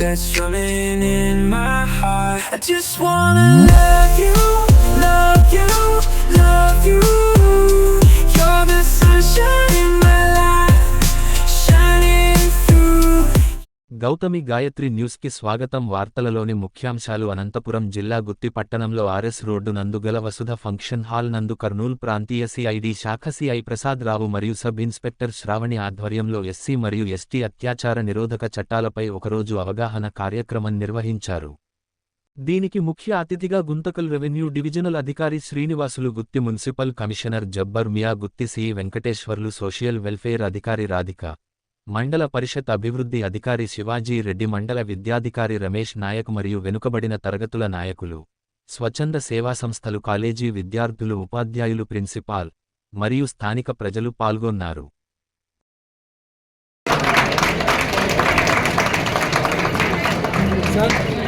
that's strumming in my heart. I just wanna love you, Gautami Gayatri న్యూస్కి స్వాగతం. వార్తలలోని ముఖ్యాంశాలు అనంతపురం జిల్లా గుత్తి పట్టణంలో ఆర్ఎస్ రోడ్డు నందు గల వసుధ ఫంక్షన్ హాల్ నందు కర్నూల్ ప్రాంతీయ సిఐడి శాఖ సిఐ ప్రసాద్ రావు మరియు సబ్ ఇన్స్పెక్టర్ శ్రావణి ఆధ్వర్యంలో ఎస్సీ మరియు ఎస్టీ అత్యాచార నిరోధక చట్టాలపై ఒకరోజు అవగాహన కార్యక్రమం నిర్వహించారు. దీనికి ముఖ్య అతిథిగా గుంతకల్ రెవెన్యూ డివిజనల్ అధికారి Srinivasulu Gooty municipal commissioner Jabbar Miya Gooty C. Venkateswarlu social welfare అధికారి రాధిక మండల పరిషత్ అభివృద్ధి అధికారి శివాజీ రెడ్డి మండల విద్యాధికారి రమేష్ నాయక్ మరియు వెనుకబడిన తరగతుల నాయకులు స్వచ్ఛంద సేవా సంస్థలు కాలేజీ విద్యార్థులు ఉపాధ్యాయులు ప్రిన్సిపాల్ మరియు స్థానిక ప్రజలు పాల్గొన్నారు. అదేవిధంగా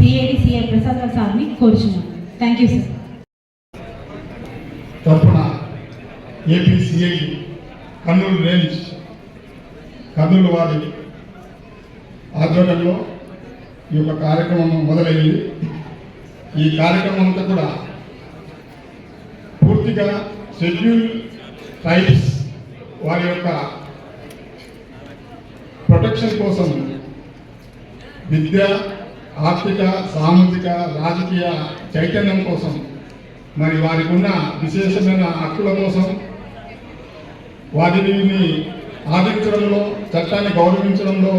సిఐడి సిఐ ప్రసాద్ సార్ని కోరుచున్నాను థ్యాంక్ యూ సార్ తరఫున ఏపీసీఐ కర్నూలు రేంజ్ కర్నూలు వారి ఆధ్వర్యంలో ఈ యొక్క కార్యక్రమం మొదలైంది ఈ కార్యక్రమం అంతా కూడా పూర్తిగా షెడ్యూల్ ట్రైబ్స్ వారి యొక్క ప్రొటెక్షన్ కోసం విద్య ఆర్థిక సామాజిక రాజకీయ చైతన్యం కోసం మరి వారికి ఉన్న విశేషమైన హక్కుల కోసం వారిని ఆదరించడంలో చట్టాన్ని గౌరవించడంలో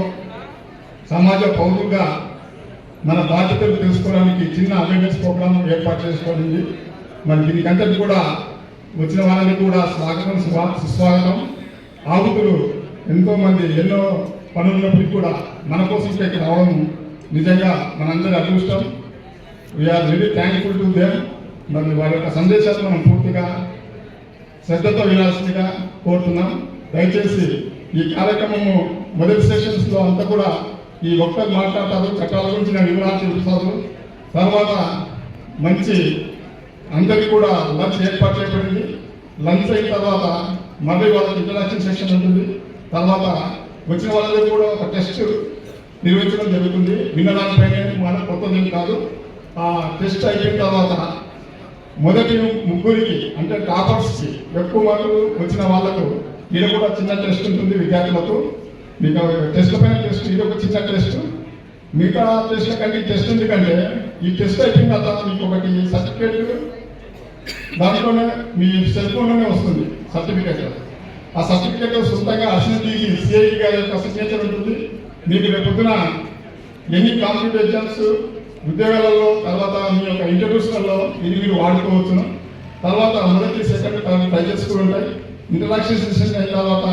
సమాజ పౌరులుగా మన బాధ్యతలు తెలుసుకోవడానికి చిన్న అవేర్నెస్ ప్రోగ్రాం ఏర్పాటు చేసుకోవడింది మరి దీనికంతటి కూడా వచ్చిన వాళ్ళని కూడా స్వాగతం సుస్వాగతం. ఆహుతులు ఎంతోమంది ఎన్నో పనులున్నప్పటికీ కూడా మన కోసం ఇక్కడికి రావడం నిజంగా మనందరి అదృష్టం. We are very thankful to them మరి వారి యొక్క సందేశాలను మనం పూర్తిగా శ్రద్ధతో వినాల్సిందిగా కోరుతున్నాం. దయచేసి ఈ కార్యక్రమము మొదటి సెషన్స్లో అంతా కూడా ఈ ఒక్కరు మాట్లాడతారు చట్టాల గురించి నేను వివరాలు చూపిస్తాను తర్వాత మంచి అందరికీ కూడా లంచ్ ఏర్పాటు చేయబడింది. లంచ్ అయిన తర్వాత మళ్ళీ వాళ్ళకి ఇంటరాక్షన్ సెషన్ ఉంటుంది. తర్వాత వచ్చిన వాళ్ళకి కూడా ఒక టెస్ట్ నిర్వహించడం జరుగుతుంది. వినడానిపైనే మన కొత్తది కాదు. ఆ టెస్ట్ అయిపోయిన తర్వాత మొదటి ముగ్గురికి అంటే టాపర్స్కి ఎక్కువ మార్కులు వచ్చిన వాళ్ళకు ఇది కూడా చిన్న టెస్ట్ ఉంటుంది విద్యార్థులకు. మీకు టెస్ట్ల పైన టెస్ట్ ఇది ఒక చిన్న టెస్ట్ మిగతా టెస్ట్ల కంటే టెస్ట్ ఎందుకంటే ఈ టెస్ట్ అయిపోయిన తర్వాత మీకు ఒకటి సర్టిఫికేట్ దాంట్లోనే మీ సెల్ ఫోన్లోనే వస్తుంది సర్టిఫికేట్ ఆ సర్టిఫికేట్ సొంతంగా అశ్విని సిఐ గారి యొక్క సిగ్నేచర్ ఉంటుంది. మీకు రేపు ఎన్ని కాంపిటేటివ్ ఎగ్జామ్స్ ఉద్యోగాలలో తర్వాత మీ యొక్క ఇంటర్వ్యూస్లలో ఇది మీరు వాడుకోవచ్చును. తర్వాత మొదటి సెకండ్ థర్డ్ ప్రైజెస్ కూడా ఉంటాయి. ఇంటరాక్షన్ సెషన్ అయిన తర్వాత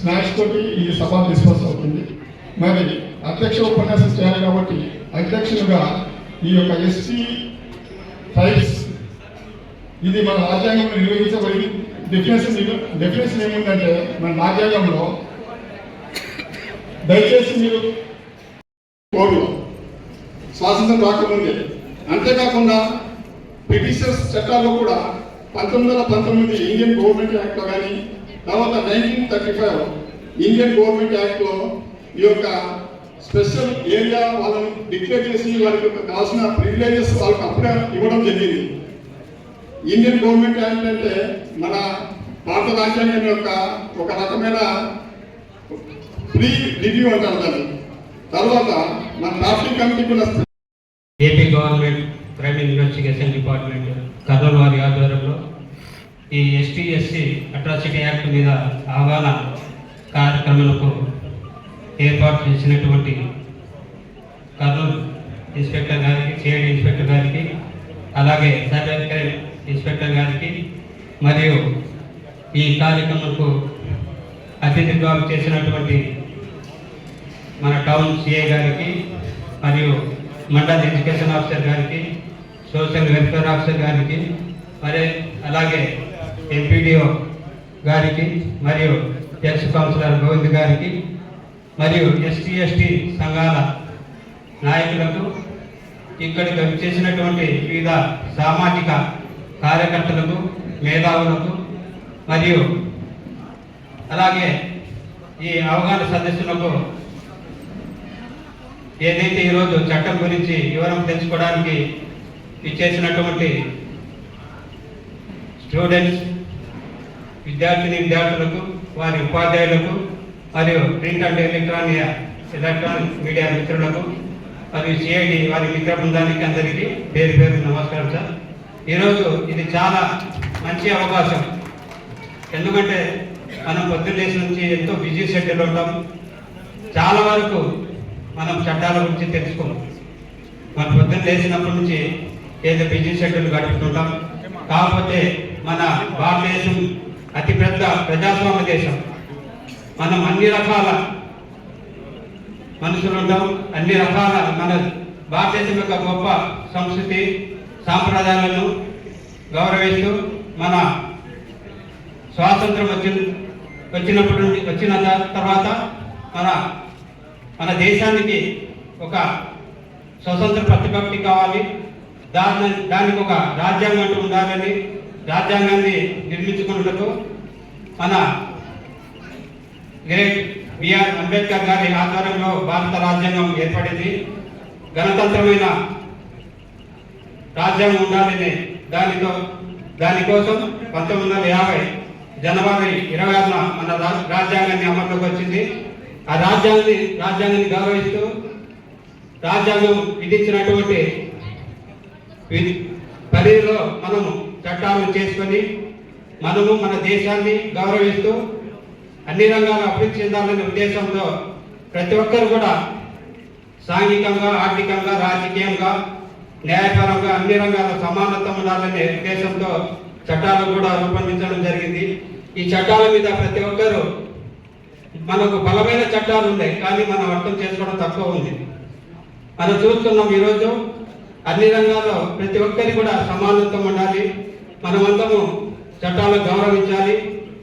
స్నాక్స్ తోటి ఈ సభ డిస్కస్ అవుతుంది. మరి అధ్యక్ష ఉపన్యాసం చేయాలి కాబట్టి అధ్యక్షులుగా ఈ యొక్క ఎస్సీ ట్రైబ్స్ ఇది మన రాజ్యాంగంలో నిర్వహించబడి డెఫినేషన్ డెఫినేషన్ ఏముందంటే మన రాజ్యాంగంలో దయచేసి మీరు కోర్టులో స్వాతంత్రం రాకముందే. అంతేకాకుండా బ్రిటిషర్స్ చట్టాల్లో కూడా పంతొమ్మిది వందల పంతొమ్మిది ఇండియన్ గవర్నమెంట్ యాక్ట్లో కానీ తర్వాత nineteen thirty five Indian government యాక్ట్లో ఈ యొక్క స్పెషల్ ఏరియా వాళ్ళని డిక్లేర్ చేసి వారికి కావాల్సిన ప్రివిలేజెస్ వాళ్ళకి అప్పుడే ఇవ్వడం జరిగింది. ఇండియన్ గవర్నమెంట్ యాక్ట్ అంటే మన భారత రాజ్యాంగం యొక్క ఒక రకమైన ప్రీ రివ్యూ అంటారు దాన్ని. తర్వాత మన డ్రాఫ్టింగ్ కమిటీ కూడా AP government crime investigation department Kurnool వారి ఆధ్వర్యంలో ఈ ఎస్టీ ఎస్సీ అట్రాసిటీ యాక్ట్ మీద అవగాహన కార్యక్రమాలకు ఏర్పాటు చేసినటువంటి కర్నూలు ఇన్స్పెక్టర్ గారికి సిఐడి ఇన్స్పెక్టర్ గారికి అలాగే సైబర్ క్రైమ్ ఇన్స్పెక్టర్ గారికి మరియు ఈ కార్యక్రమంకు అతిథిగా చేసినటువంటి మన టౌన్ సిఏ గారికి మరియు మండల్ ఎడ్యుకేషన్ ఆఫీసర్ గారికి సోషల్ వెల్ఫేర్ ఆఫీసర్ గారికి మరి అలాగే ఎంపీడీఓ గారికి మరియు ఎక్స్ కౌన్సిలర్ గోవింద్ గారికి మరియు ఎస్టీ ఎస్టీ సంఘాల నాయకులకు ఇక్కడికి వచ్చేసినటువంటి వివిధ సామాజిక కార్యకర్తలకు మేధావులకు మరియు అలాగే ఈ అవగాహన సదస్సులకు ఏదైతే ఈరోజు చట్టం గురించి వివరం తెలుసుకోవడానికి ఇచ్చేసినటువంటి స్టూడెంట్స్ విద్యార్థిని విద్యార్థులకు వారి ఉపాధ్యాయులకు మరియు print and electronic electronic media మిత్రులకు మరియు సిఐడి వారి మిత్ర బృందానికి అందరికీ పేరు పేరు నమస్కారం సార్. ఈరోజు ఇది చాలా మంచి అవకాశం. ఎందుకంటే మనం పొద్దున్న నుంచి ఎంతో బిజీ షెడ్యూల్ ఉంటాం. చాలా వరకు మనం చట్టాల గురించి తెలుసుకున్నాం. మన పొద్దున లేచినప్పటి నుంచి ఏదో బిజీ షెడ్యూల్ గడుపుతుంటాం. కాకపోతే మన భారతదేశం అతిపెద్ద ప్రజాస్వామ్య దేశం. మనం అన్ని రకాల మనుషులు ఉంటాం. అన్ని రకాల మన భారతదేశం యొక్క గొప్ప సంస్కృతి సాంప్రదాయాలను గౌరవిస్తూ మన స్వాతంత్రం వచ్చిన వచ్చినప్పటి నుండి వచ్చిన తర్వాత మన మన దేశానికి ఒక స్వతంత్ర ప్రతిపత్తి కావాలి. దాని దానికి ఒక రాజ్యాంగం అంటూ ఉండాలని రాజ్యాంగాన్ని నిర్మించుకున్నట్టు మన గ్రేట్ బిఆర్ అంబేద్కర్ గారి ఆధ్వర్యంలో భారత రాజ్యాంగం ఏర్పడింది. గణతంత్రమైన రాజ్యాంగం ఉండాలని దానితో దానికోసం పంతొమ్మిది వందల యాభై జనవరి ఇరవై ఆరున మన రాజ్యాంగాన్ని అమల్లోకి వచ్చింది. ఆ రాజ్యాంగాన్ని రాజ్యాంగాన్ని గౌరవిస్తూ రాజ్యాంగం విధించినటువంటి పరిధిలో మనము చట్టాలను చేసుకొని మనము మన దేశాన్ని గౌరవిస్తూ అన్ని రంగాల అభివృద్ధి చెందాలనే ఉద్దేశంతో ప్రతి ఒక్కరు కూడా సాంఘికంగా ఆర్థికంగా రాజకీయంగా న్యాయపరంగా అన్ని రంగాల సమానత ఉండాలనే ఉద్దేశంతో చట్టాలు కూడా రూపొందించడం జరిగింది. ఈ చట్టాల మీద ప్రతి ఒక్కరూ మనకు బలమైన చట్టాలు ఉన్నాయి కానీ మనం అర్థం చేసుకోవడం తక్కువ ఉంది. మనం చూస్తున్నాం ఈరోజు అన్ని రంగాల్లో ప్రతి ఒక్కరి కూడా సమానత్వం ఉండాలి మనమందరము చట్టాలు గౌరవించాలి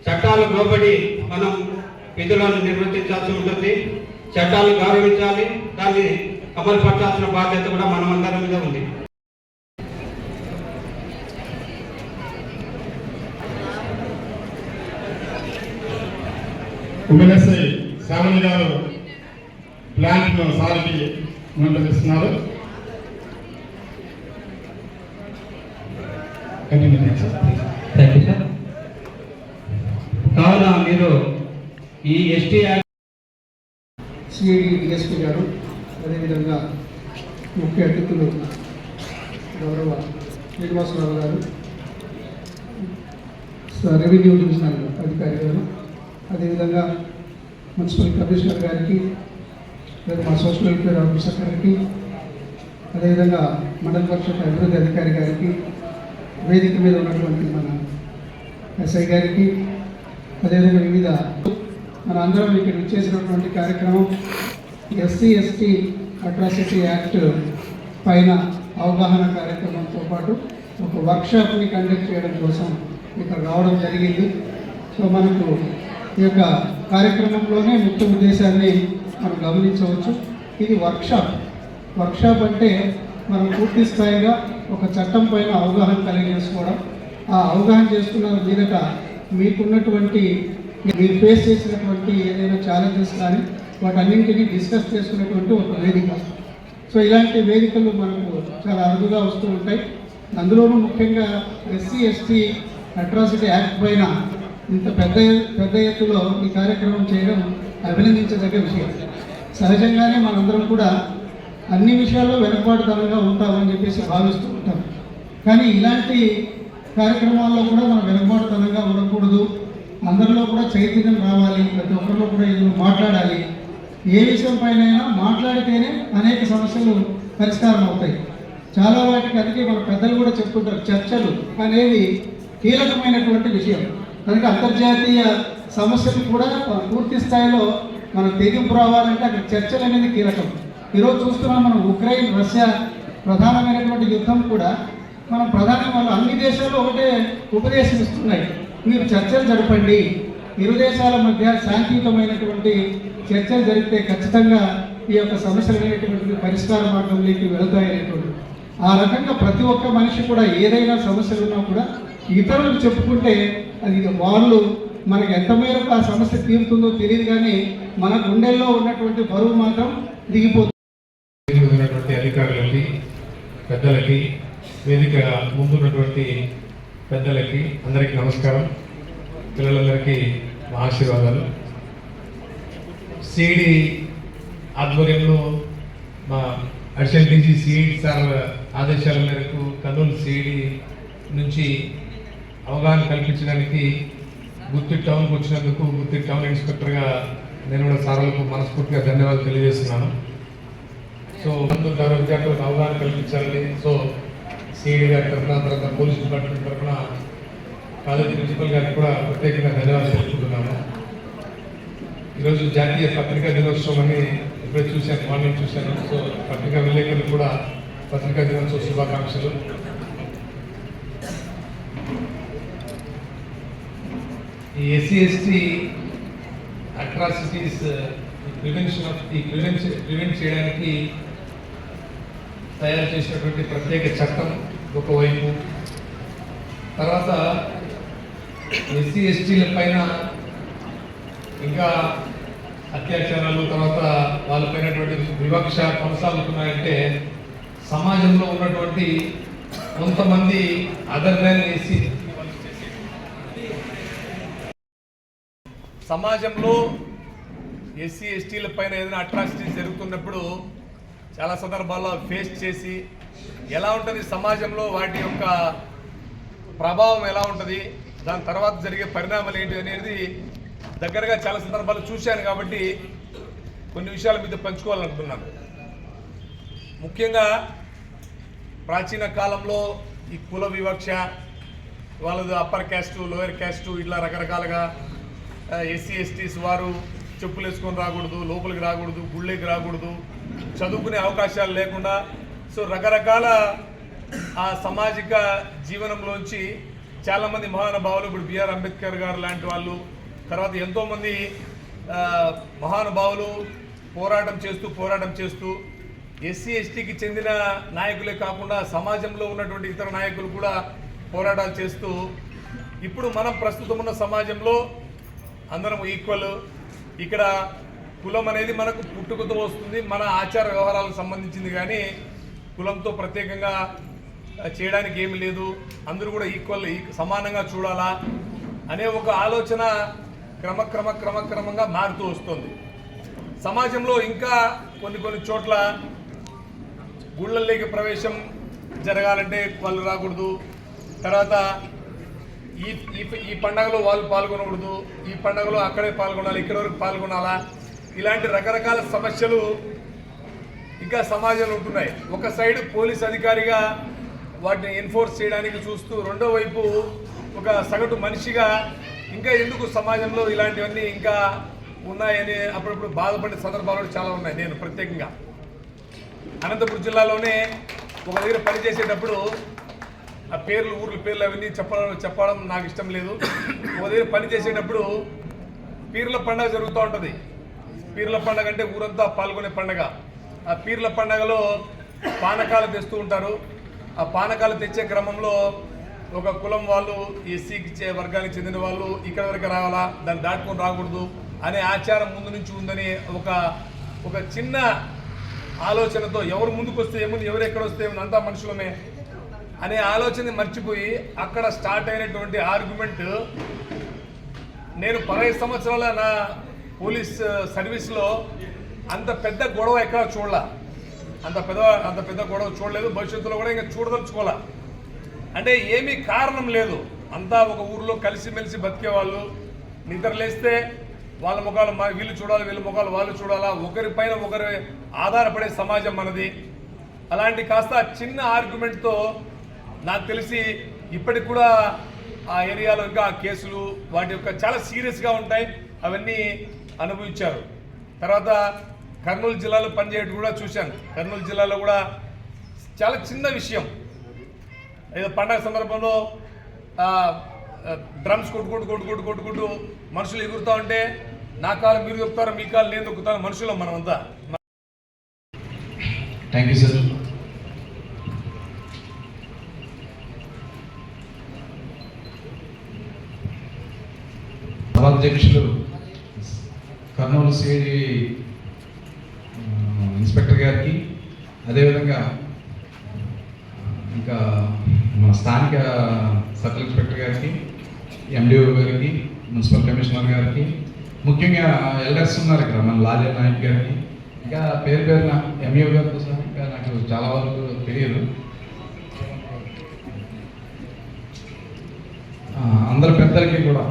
చట్టాలు లోబడి మనం విధులను నిర్వర్తించాల్సి ఉంటుంది చట్టాలు గౌరవించాలి దాన్ని అమలు పరచాల్సిన బాధ్యత కూడా మనమందరం మీద ఉంది. ఉపన్యాసి శ్యామణి గారు ప్లాంట్ సారికి మండలిస్తున్నారు కంటిన్యూ చేయండి సార్. థ్యాంక్ యూ సార్ కావున మీరు ఈ ఎస్టీ యాక్ట్ సిఐడి డిఎస్పీ గారు అదేవిధంగా ముఖ్య అతిథులు గౌరవ శ్రీనివాసరావు గారు స- రెవెన్యూ డివిజనల్ అధికారి గారు అదేవిధంగా మున్సిపల్ కమిషనర్ గారికి లేదా మా సోషల్ వెల్ఫేర్ ఆఫీసర్ గారికి అదేవిధంగా మండల పరిషత్ అభివృద్ధి అధికారి గారికి వేదిక మీద ఉన్నటువంటి మన ఎస్ఐ గారికి అదేవిధంగా వివిధ మన అందరం ఇక్కడ ఇచ్చేసినటువంటి కార్యక్రమం ఎస్సీ ఎస్టీ అట్రాసిటీ యాక్ట్ పైన అవగాహన కార్యక్రమంతో పాటు ఒక వర్క్షాప్ని కండక్ట్ చేయడం కోసం ఇక్కడ రావడం జరిగింది. సో మనకు ఈ యొక్క కార్యక్రమంలోనే ముఖ్య ఉద్దేశాన్ని మనం గమనించవచ్చు. ఇది వర్క్షాప్. వర్క్షాప్ అంటే మనం పూర్తి స్థాయిగా ఒక చట్టం పైన అవగాహన కలిగేసుకోవడం ఆ అవగాహన చేసుకున్న మీదట మీకున్నటువంటి మీరు ఫేస్ చేసినటువంటి ఏదైనా ఛాలెంజెస్ కానీ వాటన్నింటినీ డిస్కస్ చేసుకునేటువంటి ఒక వేదిక. సో ఇలాంటి వేదికలు మనకు చాలా అరుదుగా వస్తూ ఉంటాయి. అందులోనూ ముఖ్యంగా ఎస్సీ ఎస్టీ అట్రాసిటీ యాక్ట్ పైన ఇంత పెద్ద పెద్ద ఎత్తులో ఈ కార్యక్రమం చేయడం అభినందించదగ్గ విషయం. సహజంగానే మనందరం కూడా అన్ని విషయాల్లో వెనుకబాటుతనంగా ఉంటామని చెప్పేసి భావిస్తూ ఉంటాం. కానీ ఇలాంటి కార్యక్రమాల్లో కూడా మనం వెనుకబాటుతనంగా ఉండకూడదు. అందరిలో కూడా చైతన్యం రావాలి. ప్రతి ఒక్కరిలో కూడా ఇందులో మాట్లాడాలి. ఏ విషయం పైన మాట్లాడితేనే అనేక సమస్యలు పరిష్కారం అవుతాయి. చాలా వాటికి అందుకే మన పెద్దలు కూడా చెప్తుంటారు చర్చలు అనేవి కీలకమైనటువంటి విషయం. కనుక అంతర్జాతీయ సమస్యలు కూడా పూర్తి స్థాయిలో మనం తెగింపు రావాలంటే అక్కడ చర్చలు అనేది కీలకం. ఈరోజు చూస్తున్నాం మనం ఉక్రెయిన్ రష్యా ప్రధానమైనటువంటి యుద్ధం కూడా మనం ప్రధాన వాళ్ళు అన్ని దేశాలు ఒకటే ఉపదేశం ఇస్తున్నాయి. మీరు చర్చలు జరపండి. ఇరు దేశాల మధ్య శాంతియుతమైనటువంటి చర్చలు జరిపితే ఖచ్చితంగా ఈ యొక్క సమస్యలు అనేటువంటివి పరిష్కార మార్గంలోకి వెళతాయనేటువంటి ఆ రకంగా ప్రతి ఒక్క మనిషి కూడా ఏదైనా సమస్యలు ఉన్నా కూడా ఇతరులకు చెప్పుకుంటే అది వాళ్ళు మనకి ఎంత మేరకు ఆ సమస్య తీరుతుందో తెలియదు కానీ మన గుండెల్లో ఉన్నటువంటి బరువు మాత్రం దిగిపోతుంది. అధికారులకి పెద్దలకి వేదిక ముందున్నటువంటి పెద్దలకి అందరికీ నమస్కారం. పిల్లలందరికీ మా ఆశీర్వాదాలు. సిడి ఆధ్వర్యంలో మా అడిషనల్ డీజీ సిఐడి సార్ ఆదేశాల మేరకు కర్నూలు సిఐడి నుంచి అవగాహన కల్పించడానికి గుత్తి టౌన్కి వచ్చినందుకు గుత్తి టౌన్ ఇన్స్పెక్టర్గా నేను కూడా సార్లకు మనస్ఫూర్తిగా ధన్యవాదాలు తెలియజేస్తున్నాను. సో ముందు గౌరవ విద్యార్థులకు అవగాహన కల్పించాలని సో సిఐడి గారి తరఫున తర్వాత పోలీస్ డిపార్ట్మెంట్ తరఫున కాలేజీ ప్రిన్సిపల్ గారికి కూడా ప్రత్యేకంగా ధన్యవాదాలు తెలుపుతున్నాను ఈరోజు జాతీయ పత్రికా దినోత్సవం అని ఇప్పుడే చూశాను మార్నింగ్ చూశాను. సో పత్రికా విలేకరులు కూడా పత్రికా దినోత్సవ శుభాకాంక్షలు. ఈ SC ST atrocities prevention of ఈ ప్రివెన్స్ ప్రివెంట్ చేయడానికి తయారు చేసినటువంటి ప్రత్యేక చట్టం ఒకవైపు. తర్వాత ఎస్సీ ఎస్టీల పైన ఇంకా అత్యాచారాలు తర్వాత వాళ్ళపైనటువంటి వివక్ష కొనసాగుతున్నాయంటే సమాజంలో ఉన్నటువంటి కొంతమంది అదర్ దాన్ ఎస్సీ సమాజంలో ఎస్సీ ఎస్టీల పైన ఏదైనా అట్రాసిటీ జరుగుతున్నప్పుడు చాలా సందర్భాల్లో ఫేస్ చేసి ఎలా ఉంటుంది సమాజంలో వాటి యొక్క ప్రభావం ఎలా ఉంటుంది దాని తర్వాత జరిగే పరిణామాలు ఏంటి అనేది దగ్గరగా చాలా సందర్భాలు చూశాను కాబట్టి కొన్ని విషయాల మీద పంచుకోవాలనుకున్నాను. ముఖ్యంగా ప్రాచీన కాలంలో ఈ కుల వివక్ష వాళ్ళది అప్పర్ క్యాస్ట్ లోయర్ క్యాస్ట్ ఇట్లా రకరకాలుగా ఎస్సీ ఎస్టీస్ వారు చెప్పులు వేసుకొని రాకూడదు లోపలికి రాకూడదు గుళ్ళకి రాకూడదు చదువుకునే అవకాశాలు లేకుండా. సో రకరకాల ఆ సామాజిక జీవనంలోంచి చాలామంది మహానుభావులు ఇప్పుడు బిఆర్ అంబేద్కర్ గారు లాంటి వాళ్ళు తర్వాత ఎంతోమంది మహానుభావులు పోరాటం చేస్తూ పోరాటం చేస్తూ ఎస్సీ ఎస్టీకి చెందిన నాయకులే కాకుండా సమాజంలో ఉన్నటువంటి ఇతర నాయకులు కూడా పోరాటాలు చేస్తూ ఇప్పుడు మనం ప్రస్తుతం ఉన్న సమాజంలో అందరం ఈక్వల్ ఇక్కడ కులం అనేది మనకు పుట్టుకతో వస్తుంది మన ఆచార వ్యవహారాలకు సంబంధించింది కానీ కులంతో ప్రత్యేకంగా చేయడానికి ఏమి లేదు. అందరూ కూడా ఈక్వల్ సమానంగా చూడాలా అనే ఒక ఆలోచన క్రమక్రమ క్రమక్రమంగా మారుతూ వస్తుంది. సమాజంలో ఇంకా కొన్ని కొన్ని చోట్ల గుళ్ళల్లోకి ప్రవేశం జరగాలంటే వాళ్ళు రాకూడదు. తర్వాత ఈ ఈ ఈ పండగలో వాళ్ళు పాల్గొనకూడదు ఈ పండగలో అక్కడే పాల్గొనాలి ఇక్కడ వరకు పాల్గొనాలా? ఇలాంటి రకరకాల సమస్యలు ఇంకా సమాజంలో ఉంటున్నాయి. ఒక సైడ్ పోలీస్ అధికారిగా వాటిని ఎన్ఫోర్స్ చేయడానికి చూస్తూ రెండో వైపు ఒక సగటు మనిషిగా ఇంకా ఎందుకు సమాజంలో ఇలాంటివన్నీ ఇంకా ఉన్నాయని అప్పుడప్పుడు బాధపడే సందర్భాలు కూడా చాలా ఉన్నాయి నేను ప్రత్యేకంగా. అనంతపురం జిల్లాలోనే ఒక దగ్గర పనిచేసేటప్పుడు ఆ పేర్లు ఊర్ల పేర్లు అవన్నీ చెప్పడం చెప్పడం నాకు ఇష్టం లేదు. ఉదయం పని చేసేటప్పుడు పీర్ల పండగ జరుగుతూ ఉంటుంది. పీర్ల పండగ అంటే ఊరంతా పాల్గొనే పండగ. ఆ పీర్ల పండగలో పానకాలు తెస్తూ ఉంటారు. ఆ పానకాలు తెచ్చే క్రమంలో ఒక కులం వాళ్ళు ఎస్సీకి ఇచ్చే వర్గానికి చెందిన వాళ్ళు ఇక్కడ వరకు రావాలా దాన్ని దాటుకొని రాకూడదు అనే ఆచారం ముందు నుంచి ఉందని ఒక ఒక చిన్న ఆలోచనతో ఎవరు ముందుకు వస్తే ఏముంది ఎవరు ఎక్కడ వస్తే ఏముంది అంతా మనుషులమే. అనే ఆలోచన మర్చిపోయి అక్కడ స్టార్ట్ అయినటువంటి ఆర్గ్యుమెంట్ నేను పదహైదు సంవత్సరాల నా పోలీస్ సర్వీస్లో అంత పెద్ద గొడవ ఎక్కడ చూడాల. అంత పెద్ద అంత పెద్ద గొడవ చూడలేదు. భవిష్యత్తులో కూడా ఇంకా చూడదలుచుకోవాలా. అంటే ఏమీ కారణం లేదు. అంతా ఒక ఊర్లో కలిసిమెలిసి బతికే వాళ్ళు లేస్తే వాళ్ళ ముఖాలు మా వీళ్ళు చూడాలి వీళ్ళ ముఖాలు వాళ్ళు చూడాలా. ఒకరిపైన ఒకరి ఆధారపడే సమాజం మనది. అలాంటి కాస్త చిన్న ఆర్గ్యుమెంట్తో నాకు తెలిసి ఇప్పటికి కూడా ఆ ఏరియాలో ఇంకా కేసులు వాటి యొక్క చాలా సీరియస్గా ఉంటాయి. అవన్నీ అనుభవించారు. తర్వాత కర్నూలు జిల్లాలో పనిచేయడం కూడా చూశాను. కర్నూలు జిల్లాలో కూడా చాలా చిన్న విషయం. ఏదో పండగ సందర్భంలో డ్రమ్స్ కొట్టుకుంటూ కొట్టుకుంటూ కొట్టుకుంటూ మనుషులు ఎగురుతూ ఉంటే నా కాలు మీరు దొక్కుతారు మీ కాలు నేను దొక్కుతాను మనుషులం మనమంతా. థ్యాంక్ యూ సార్ అధ్యక్షులు కర్నూలు సిఐడి ఇన్స్పెక్టర్ గారికి. అదేవిధంగా ఇంకా మన స్థానిక సర్కిల్ ఇన్స్పెక్టర్ గారికి ఎండిఓ గారికి మున్సిపల్ కమిషనర్ గారికి ముఖ్యంగా ఎల్డర్స్ ఉన్నారు ఇక్కడ మన లాజర్ నాయక్ గారికి. ఇంకా పేరు పేరున ఎంఈఓ గారితో సహా ఇంకా నాకు చాలా వరకు తెలియదు. ఆ, అందరి పెద్దలకి కూడా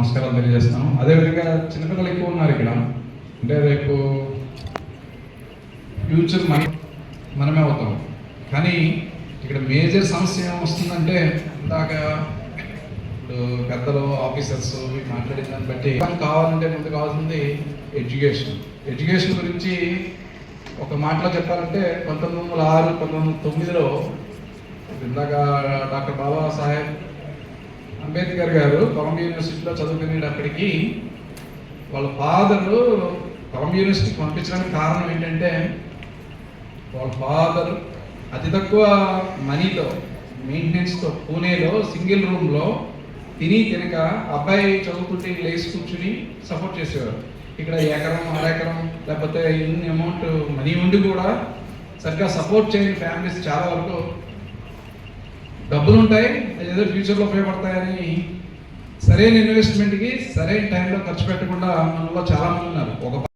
నమస్కారం తెలియజేస్తాను. అదేవిధంగా చిన్నపిల్లలు ఎక్కువ ఉన్నారు ఇక్కడ. అంటే రేపు ఫ్యూచర్ మన మనమే అవుతాం. కానీ ఇక్కడ మేజర్ సమస్య ఏమొస్తుందంటే ఇందాక ఇప్పుడు పెద్దలు ఆఫీసర్స్ మాట్లాడిన దాన్ని బట్టి కావాలంటే ముందు కావాల్సింది ఎడ్యుకేషన్. ఎడ్యుకేషన్ గురించి ఒక మాటలో చెప్పాలంటే పంతొమ్మిది వందల ఆరు పంతొమ్మిది వందల తొమ్మిదిలో ఇందాక డాక్టర్ బాబా సాహెబ్ అంబేద్కర్ గారు కొలంబియా యూనివర్సిటీలో చదువుకునేటప్పటికి వాళ్ళ ఫాదరు కొలంబియా యూనివర్సిటీకి పంపించడానికి కారణం ఏంటంటే వాళ్ళ ఫాదర్ అతి తక్కువ మనీతో మెయింటెనెన్స్తో పూణేలో సింగిల్ రూమ్లో తిని తినక అబ్బాయి చదువుకుంటే లేచి కూర్చుని సపోర్ట్ చేసేవారు. ఇక్కడ ఎకరం అరెకరం లేకపోతే ఇన్ని అమౌంట్ మనీ ఉండి కూడా సరిగ్గా సపోర్ట్ చేయని ఫ్యామిలీస్ చాలా వరకు డబ్బులు ఉంటాయి ఏదో ఫ్యూచర్లో ఉపయోగపడతాయని సరైన ఇన్వెస్ట్మెంట్కి సరైన టైంలో ఖర్చు పెట్టకుండా మనలో చాలా మంది ఉన్నారు. ఒక